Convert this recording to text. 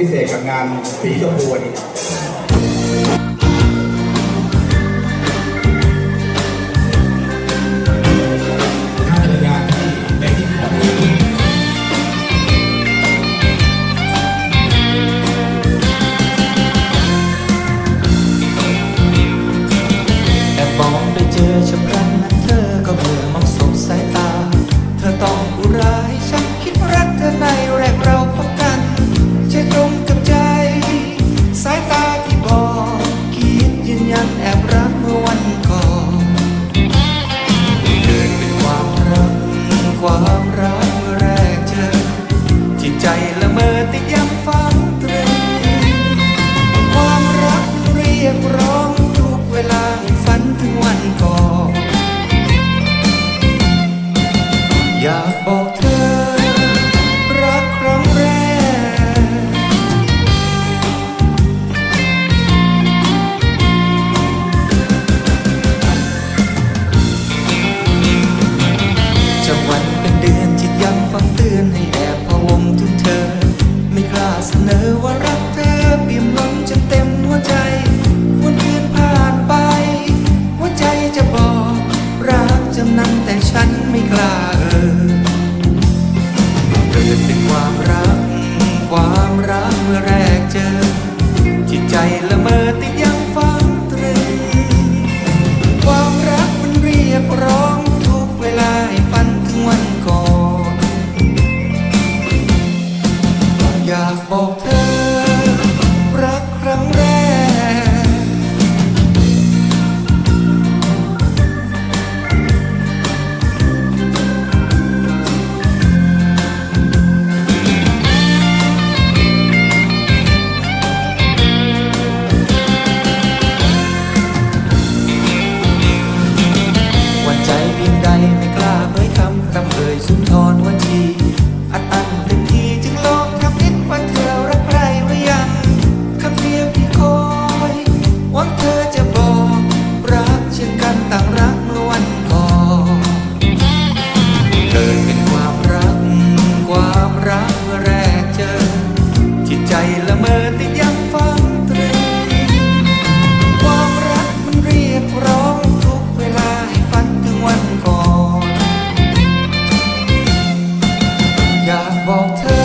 พิเศษกับงานสีชมพูนี้แต่มองไปเจอฉันครั้งนั้น อยากบอกเธอ รักครั้งแรก จากวันเป็นเดือนจิตยังฟังเตือนให้แอบพะวงถึงเธอ ไม่กล้าเสนอว่ารักเธอเบิ่ยมล้นจนเต็มหัวใจ แต่ฉันไม่กล้าเออเกิดเป็นความรัก เกิดเป็นความรัก ความรักแรกเจอ จิตใจละเมอติดยังฟังตรึความรักมันเรียกร้องทุกเวลาให้ฝันถึงวันก่อน อยากบอกเธอ